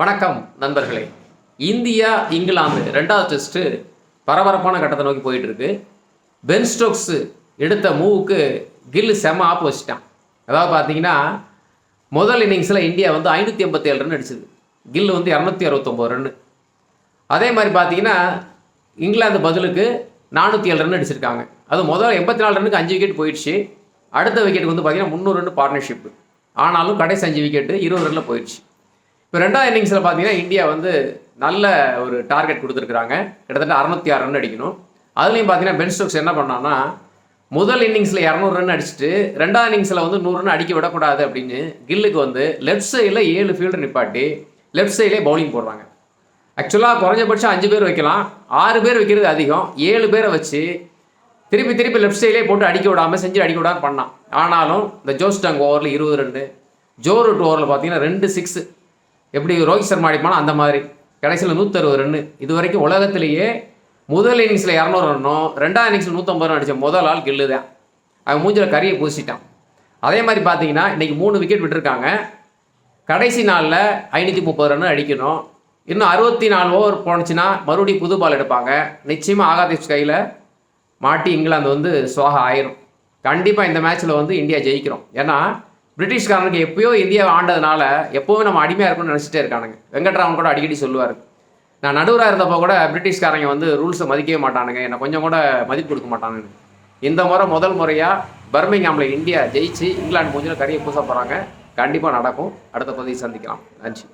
வணக்கம் நண்பர்களே. இந்தியா இங்கிலாந்து ரெண்டாவது டெஸ்ட்டு பரபரப்பான கட்டத்தை நோக்கி போயிட்டு இருக்கு பென் ஸ்டோக்ஸு எடுத்த மூவுக்கு கில்லு செம ஆப் வச்சிட்டான். அதாவது பார்த்தீங்கன்னா முதல் இன்னிங்ஸில் இந்தியா வந்து ஐநூற்றி எண்பத்தேழு ரன் அடிச்சது. கில்லு வந்து இரநூத்தி அறுபத்தொம்போது ரன் அதே மாதிரி பார்த்தீங்கன்னா இங்கிலாந்து பதிலுக்கு நானூற்றி ஏழு ரன் அடிச்சிருக்காங்க. அது முதல் எண்பத்தி நாலு ரன்னுக்கு அஞ்சு விக்கெட் போயிடுச்சு. அடுத்த விக்கெட்டுக்கு வந்து பார்த்தீங்கன்னா முந்நூறு ரன் பார்ட்னர்ஷிப் ஆனாலும் கடைசி அஞ்சு விக்கெட்டு இருபது ரனில் போயிடுச்சு. இப்போ ரெண்டாவது இன்னிங்ஸில் பார்த்தீங்கன்னா இந்தியா வந்து நல்ல ஒரு டார்கெட் கொடுத்துருக்குறாங்க. கிட்டத்தட்ட அறுநூத்தி ஆறு ரன் அடிக்கணும். அதுலேயும் பார்த்தீங்கன்னா பென் ஸ்டோக்ஸ் என்ன பண்ணான்னா முதல் இன்னிங்ஸில் இரநூறு ரன் அடிச்சுட்டு ரெண்டாவது இன்னிங்ஸில் வந்து நூறு ரன் அடிக்க விடக்கூடாது அப்படின்னு கில்லுக்கு வந்து லெஃப்ட் சைடில் ஏழு ஃபீல்டர் நிப்பாட்டி லெஃப்ட் சைட்லேயே பவுலிங் போடுறாங்க. ஆக்சுவலாக குறைஞ்சபட்சம் அஞ்சு பேர் வைக்கலாம். ஆறு பேர் வைக்கிறது அதிகம். ஏழு பேரை வச்சு திருப்பி திருப்பி லெஃப்ட் சைட்லேயே போட்டு அடிக்க விடாமல் செஞ்சு அடிக்க விடாம பண்ணான் ஆனாலும் இந்த ஜோஸ்டங் ஓவரில் இருபது ரெண்டு ஜோ ரூட் ஓவரில் பார்த்தீங்கன்னா ரெண்டு சிக்ஸு எப்படி ரோஹித் சர்மா அடிப்பானோ அந்த மாதிரி. கடைசியில் நூற்றறுபது ரன்னு. இது வரைக்கும் உலகத்திலேயே முதல் இன்னிங்ஸில் இரநூறு ரன்னும் ரெண்டாவது இன்னிங்ஸில் நூற்றம்பது ரன் அடித்த முதல் ஆள் கில்லு தான் அவன் மூஞ்சில் கறியை பூசிட்டான். அதே மாதிரி பார்த்தீங்கன்னா இன்றைக்கி மூணு விக்கெட் விட்டுருக்காங்க. கடைசி நாளில் ஐநூற்றி முப்பது ரன் அடிக்கணும். இன்னும் அறுபத்தி நாலு ஓவர் போனுச்சுன்னா மறுபடியும் புது பால் எடுப்பாங்க. நிச்சயமாக ஆகாதீஷ் கையில் மாட்டி இங்கிலாந்து வந்து சோகா ஆயிரும். கண்டிப்பாக இந்த மேட்ச்சில் வந்து இந்தியா ஜெயிக்கிறோம். ஏன்னா பிரிட்டிஷ்காரனுக்கு எப்போயோ இந்தியாவை ஆண்டதுனால எப்போவும் நம்ம அடிமையாக இருக்கணும்னு நினச்சிட்டே இருக்கானுங்க. வெங்கட்ராமன் கூட அடிக்கடி சொல்லுவார். நான் நடுவராக இருந்தப்போ கூட பிரிட்டிஷ்காரங்க வந்து ரூல்ஸை மதிக்கவே மாட்டானுங்க. என்னை கொஞ்சம் கூட மதிப்பு கொடுக்க மாட்டானுங்க. இந்த முறை முதல் முறையாக பர்மிங்ஹாமில் இந்தியா ஜெயிச்சு இங்கிலாந்து மூஞ்சில் கறியை பூச போகிறாங்க கண்டிப்பாக நடக்கும். அடுத்த பதவி சந்திக்கலாம். நன்றி.